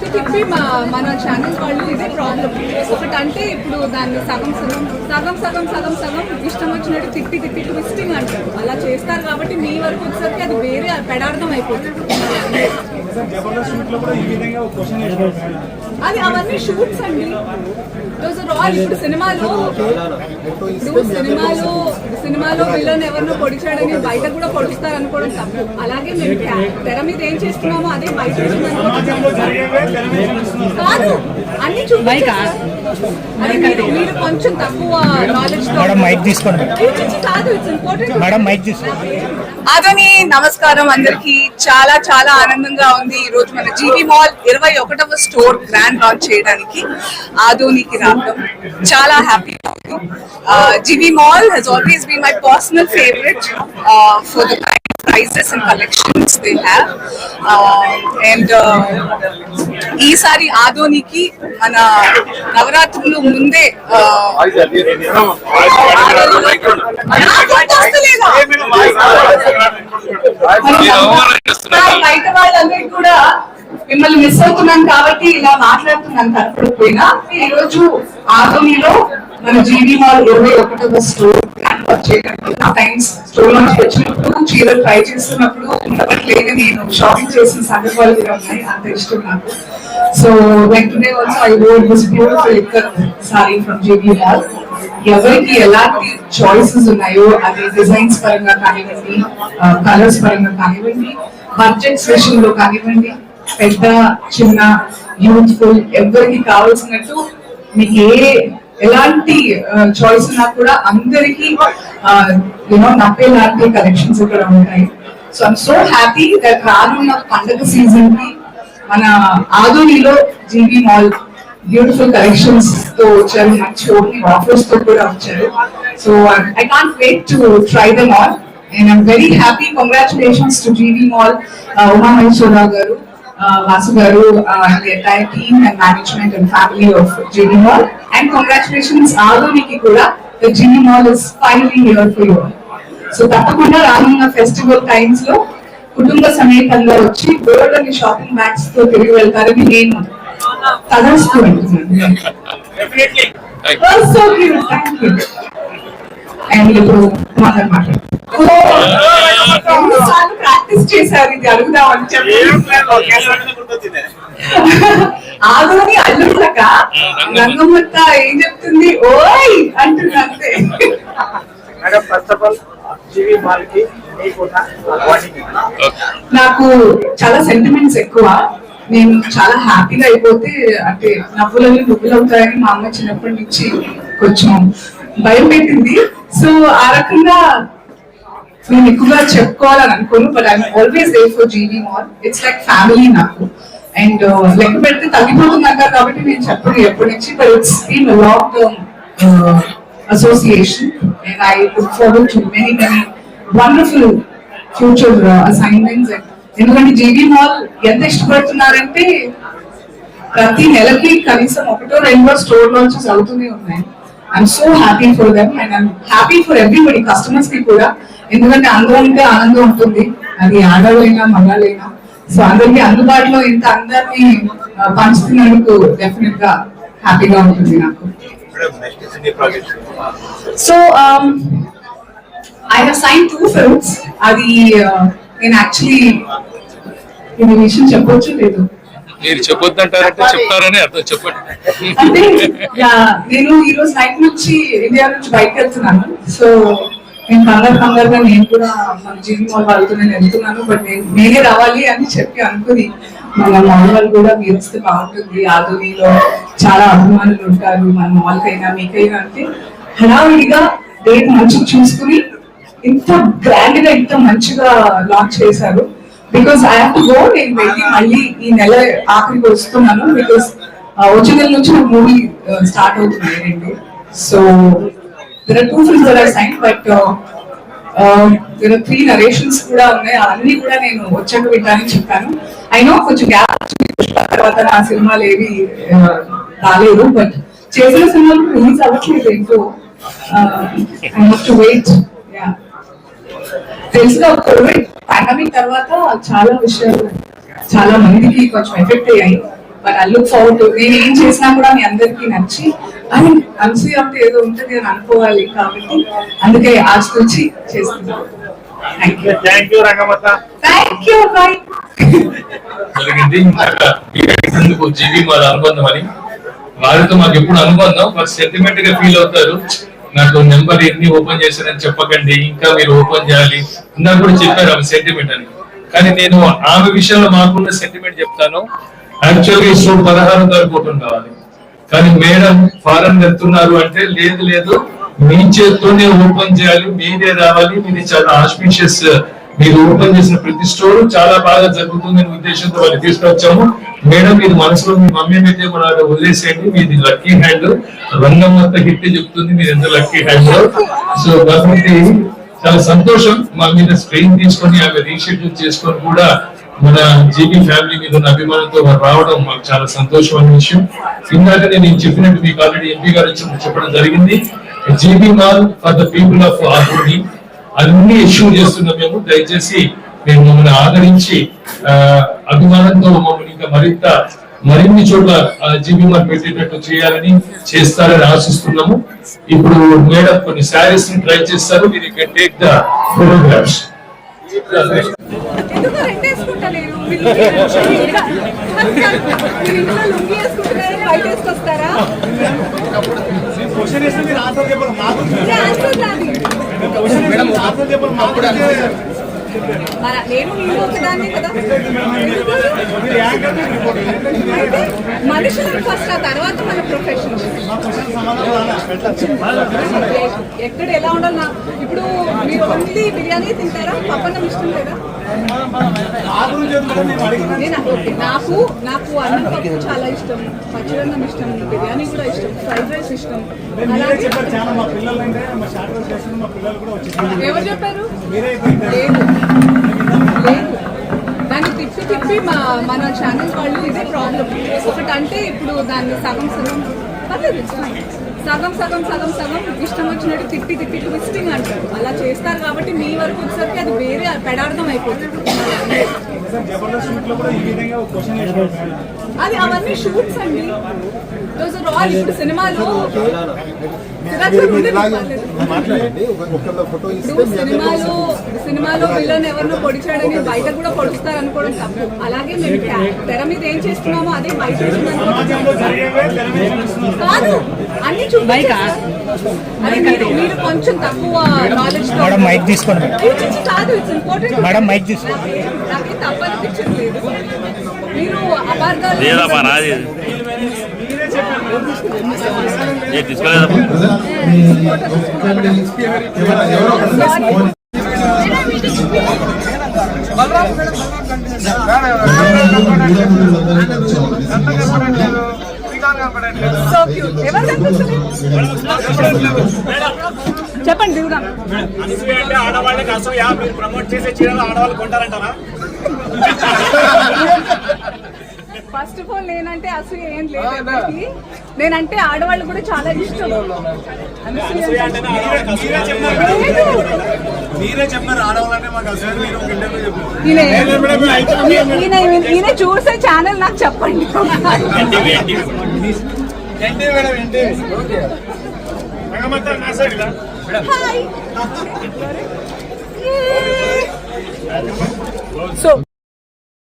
తిప్పి తిప్పి మా మన ఛానల్ వాళ్ళు ఇదే ప్రాబ్లం ఒకటి అంటే ఇప్పుడు దాన్ని సగం సగం సగం సగం సగం సగం ఇష్టం వచ్చినట్టు తిప్పి తిప్పి ట్విస్టింగ్ అంటారు. అలా చేస్తారు కాబట్టి మీ వరకు వచ్చేసరికి అది వేరే పెడార్థం అయిపోతుంది. అది అవన్నీ షూట్స్ అండి. దోస్ ఆర్ ఆల్ ఇప్పుడు సినిమాలో ఇప్పుడు సినిమాలో సినిమాలో విలన్ ఎవరినో పొడిచాడని బయట కూడా పొడుస్తారు అనుకోవడం తప్పు. అలాగే మేము తెర మీద ఏం చేస్తున్నామో అదే బయట కాదు అన్ని చూపించారు. మీరు మీరు కొంచెం తక్కువ నాలెడ్జ్ మేడం మైక్ తీసుకోండి. కాదు ఇట్స్ ఇంపార్టెంట్ మేడం మైక్ తీసుకోండి. అదని నమస్కారం అందరికి. చాలా చాలా ఆనందంగా ఉంది ఈ రోజు మన జీవి మాల్ ఇరవై ఒకటవ స్టోర్ గ్రాండ్ లాంచ్ చేయడానికి ఆదోనికి రావడం. చాలా happy G V mall has always been my personal favourite for the prices and collections they have and ఈసారి ఆధోనికి మన నవరాత్రులు ముందే uh, బయట వాళ్ళందరికీ కూడా మిమ్మల్ని మిస్ అవుతున్నాను కాబట్టి ఇలా మాట్లాడుతున్నాను కనపడిపోయినా ఈ రోజు ఆధోనిలో మన జీవి మాల్ ఇరవై ఒకటవ స్టోర్ చేయడం టైమ్స్ స్టోర్ నుంచి వచ్చిన. హీరో ట్రై చేస్తున్నప్పుడు ఉండవట్లేదు నేను షాపింగ్ చేసిన సందర్భాలు కూడా ఉన్నాయి అంత ఇష్టం నాకు. So when today also I wore this beautiful liquor sari from J B hall. ఎవరికి ఎలాంటి చాయిసెస్ ఉన్నాయో అది డిజైన్స్ పరంగా కానివ్వండి కలర్స్ పరంగా కానివ్వండి బడ్జెట్ సెషన్ కానివ్వండి పెద్ద చిన్న యూత్ఫుల్ ఎవరికి కావాల్సినట్టు మీకు ఏ ఎలాంటి చాయిస్ ఉన్నా కూడా అందరికీ యూనో నప్పేలాంటి కలెక్షన్స్ ఇక్కడ ఉంటాయి so I'm so happy that రానున్న పండగ సీజన్కి మన ఆధునిలో జీవి మాల్ బ్యూటిఫుల్ కలెక్షన్స్తో వచ్చారు. మంచి ఓపెనింగ్ ఆఫర్స్తో కూడా వచ్చారు. So I can't wait to try them all and I'm very happy congratulations to G V mall uh, Uma Maheswararao garu uh, Vasu garu entire team and management and family of G V mall. And congratulations ఆధునికి కూడా the G V mall is finally GD for your so తప్పకుండా రానున్న festival టైమ్స్లో కుటుంబ సమేతంగా వచ్చి board అని shopping బ్యాగ్స్తో తిరిగి వెళ్తారని నేను తదస్తూ ఎన్నిసార్లు ప్రాక్టీస్ చేశారు? ఇది అడుగుదామని చెప్పి. ఆదోని అల్లుళ్ళక రంగమ్మత్త ఏం చెప్తుంది? ఓయ్ అంటుంది అంతే. మేడం ఫస్ట్ ఆఫ్ ఆల్ నాకు చాలా సెంటిమెంట్స్ ఎక్కువ. నేను చాలా హ్యాపీగా అయిపోతే అంటే నవ్వులని నువ్వులు అవుతాయని మా అమ్మ చిన్నప్పటి నుంచి కొంచెం భయం పెట్టింది. సో ఆ రకంగా నేను ఎక్కువగా చెప్పుకోవాలని అనుకోను but I'm always there for G V mall it's like family నాకు. అండ్ uh, లెక్క పెడితే తగ్గిపోతున్నాక కాబట్టి నేను చెప్పను ఎప్పటి నుంచి but it's been long term association I look forward to many, many wonderful future uh, future assignments ఎందుకంటే జీవీ మాల్ ఎంత ఇష్టపడుతున్నారంటే ప్రతి నెలకి కనీసం ఒకటో రెండో స్టోర్ లాంచెస్ అవుతూనే ఉన్నాయి. I'm so happy for them and I'm happy for everybody కస్టమర్స్కి కూడా. ఎందుకంటే అందరం ఉంటే ఆనందం ఉంటుంది. అది ఆడవాళ్ళైనా మగాళ్ళైనా. సో అందరికీ అందుబాటులో ఇంత అందరినీ పంచుతున్నందుకు డెఫినెట్గా హ్యాపీగా ఉంటుంది నాకు. So I have sign two films అది uh, నేను యాక్చువల్లీ ఇది విషయం చెప్పొచ్చు లేదు? మీరు చెప్పొద్దంటారంటే చెప్తారని అర్థం చెప్పండి. అంటే నేను ఈ రోజు నైట్ నుంచి ఇండియా నుంచి బయటకు వెళ్తున్నాను. సో నేను కంగారు కంగారుగా నేను కూడా మన జీవి మాల్ వాళ్ళతో నేను వెళ్తున్నాను. బట్ నేను నేనే రావాలి అని చెప్పి అనుకుని మన మాల్ వాళ్ళు కూడా మీరు వస్తే బాగుంటుంది. ఆధునిలో చాలా అభిమానులు ఉంటారు. మన మాల్కైనా మీకైనా అంటే హడావిడిగా డేట్ మంచిగా చూసుకుని ఇంత గ్రాండ్గా ఇంత మంచిగా లాంచ్ చేశారు. Because I have to go నేను వెళ్ళి మళ్ళీ ఈ నెల ఆఖరికి వస్తున్నాను బికాస్ వచ్చే నెల నుంచి మూవీ స్టార్ట్ అవుతుంది రెండు. So there are two films there are sign but there are three narrations కూడా ఉన్నాయి. అవన్నీ కూడా నేను వచ్చాక వింటానని చెప్పాను. అయినా కొంచెం గ్యాప్ తర్వాత నా సినిమాలు ఏవి రాలేదు బట్ చేసిన సినిమాలు రిలీజ్ అవ్వట్లేదు ఏంటో టు వెయిట్ తెలుసుగా కోవిడ్ పాండమిక్ తర్వాత చాలా విషయాలు చాలా మందికి కొంచెం ఎఫెక్ట్ అయ్యాయి. బట్ ఐ లుక్ ఫార్వర్డ్ నేను ఏం చేసినా కూడా మీ అందరికీ నచ్చి అని అనసూయ అంటే ఏదో ఉంటుంది అని అనుకోవాలి కాబట్టి అందుకే ఆశ నుంచి చేస్తున్నాను. థ్యాంక్ యూ థ్యాంక్ యూ రంగమత థ్యాంక్ యూ బాయ్ జరిగింది. ఇందాక జీవి వాళ్ళ అనుబంధం అని. వారితో మాకు ఎప్పుడు అనుబంధం వారు సెంటిమెంట్గా ఫీల్ అవుతారు. నాకు నెంబర్ ఎన్ని ఓపెన్ చేశారని చెప్పకండి ఇంకా మీరు ఓపెన్ చేయాలి. అందరు కూడా చెప్పారు ఆమె సెంటిమెంట్ అని. కానీ నేను ఆమె విషయంలో మాకున్న సెంటిమెంట్ చెప్తాను. యాక్చువల్గా ఇష్టం పదహారు తారీఖు కావాలి. కానీ మేడం ఫారెన్ వెళ్తున్నారు అంటే లేదు లేదు. మీ చేత్తోనే ఓపెన్ చేయాలి మీదే రావాలి. మీది చాలా ఆస్పిషియస్ మీరు ఓపెన్ చేసిన ప్రతి స్టోర్ చాలా బాగా జరుగుతుంది అనే ఉద్దేశంతో వాళ్ళు తీసుకొచ్చాము. మేడం మీరు మనసులో మీ మమ్మీ అయితే మన వదిలేసేయండి మీది లక్కీ హ్యాండ్. రంగం అంతా హిట్ చెప్తుంది మీరు ఎంత లక్కీ హ్యాండ్. సో కాబట్టి చాలా సంతోషం. మా మీద స్క్రీన్ తీసుకొని ఆమె రీషెడ్యూల్ చేసుకొని కూడా మన జీబీ ఫ్యామిలీ మీద ఉన్న అభిమానంతో రావడం మాకు చాలా సంతోషమైన విషయం. ఇందాక నేను చెప్పినట్టు మీకు ఆల్రెడీ ఎంపీ గారు చెప్పడం జరిగింది. G B mall for the people of ఆర్మోని అన్ని ఇష్యూ చేస్తున్నాం మేము. దయచేసి మేము మమ్మల్ని ఆదరించి ఆ, అభిమానంతో మమ్మల్ని ఇంకా మరింత మరిన్ని చోట్ల జీబీ మాల్ పెట్టేటట్టు చేయాలని చేస్తారని ఆశిస్తున్నాము. ఇప్పుడు మేడం కొన్ని శారీస్ని ట్రై చేస్తారు. మీరు టేక్ ద ఫోటోగ్రాఫ్స్ నేను మీరు ఒకదాన్ని కదా. మీరు మనుషులు ఫస్ట్ ఆ తర్వాత మన ప్రొఫెషన్ ఎక్కడ ఎలా ఉండాలి ఇప్పుడు మీరు ఓన్లీ బిర్యానీ తింటారా? పప్పన్నం ఇష్టం లేదా? నాకు నాకు అన్నం పప్పు చాలా ఇష్టం పచ్చడన్నం ఇష్టం బిర్యానీ కూడా ఇష్టం ఫ్రైడ్ రైస్ ఇష్టం. ఎవరు చెప్పారు? లేదు. లేదు. దాన్ని తిప్పి తిప్పి మా మన ఛానల్ వాళ్ళు ఇదే ప్రాబ్లం ఒకటంటే ఇప్పుడు దాన్ని సగం సగం పర్లేదు సగం సగం సగం సగం ఇష్టం వచ్చినట్టు తిప్పి తిట్టి ట్విస్టింగ్ అంటారు. అలా చేస్తారు కాబట్టి మీ వరకు వచ్చేసరికి అది వేరే పెడార్థం అయిపోతుంది. జబర్దస్త్ షూట్లో కూడా ఈ విధంగా ఒక క్వశ్చన్ వేసుకోవాలి అది అవన్నీ షూట్స్ అండి. All ఇప్పుడు సినిమాలో. సినిమాలో సినిమాలో విలన్ ఎవరినో పొడిచాడని బయట కూడా పొడుస్తారు అనుకోవడం తప్పు. అలాగే మేము తెర మీద ఏం చేస్తున్నామో అదే బయట కాదు. అన్ని చూపించారు అది మీరు మీరు కొంచెం తక్కువ నాలెడ్జ్ మేడం మైక్ తీసుకోండి కాదు ఇట్స్ ఇంపార్టెంట్ మేడం, మైక్ తీసుకోండి. నాకు తప్పు అనిపించట్లేదు మీరు అపార్థాలు లేదమ్మా నాది ఏ తీసుకోలేదమ్మా ఎవరో ఒకరు ఫోన్ సో క్యూట్ ఎవరు కనిపిస్తలేదు? చెప్పండి దిగుదాం అనసూయ అంటే ఆడవాళ్ళకి అసూయ మీరు ప్రమోట్ చేసే చీరలు ఆడవాళ్ళు కొంటారంటారా? ఫస్ట్ ఆఫ్ ఆల్ నేనంటే అసూయ ఏం లేదు ఎవరికి. నేనంటే ఆడవాళ్ళు కూడా చాలా ఇష్టం. అనసూయ. మీరే ఆడవాళ్ళంటే మాకు అసూయ ఒక ఇంటర్వ్యూ చెప్పారు. ఈయన చూసే ఛానల్ నాకు చెప్పండి. ఏంటి మేడం ఏంటి రంగమంతా నా సైడ్ కదా హాయ్ సో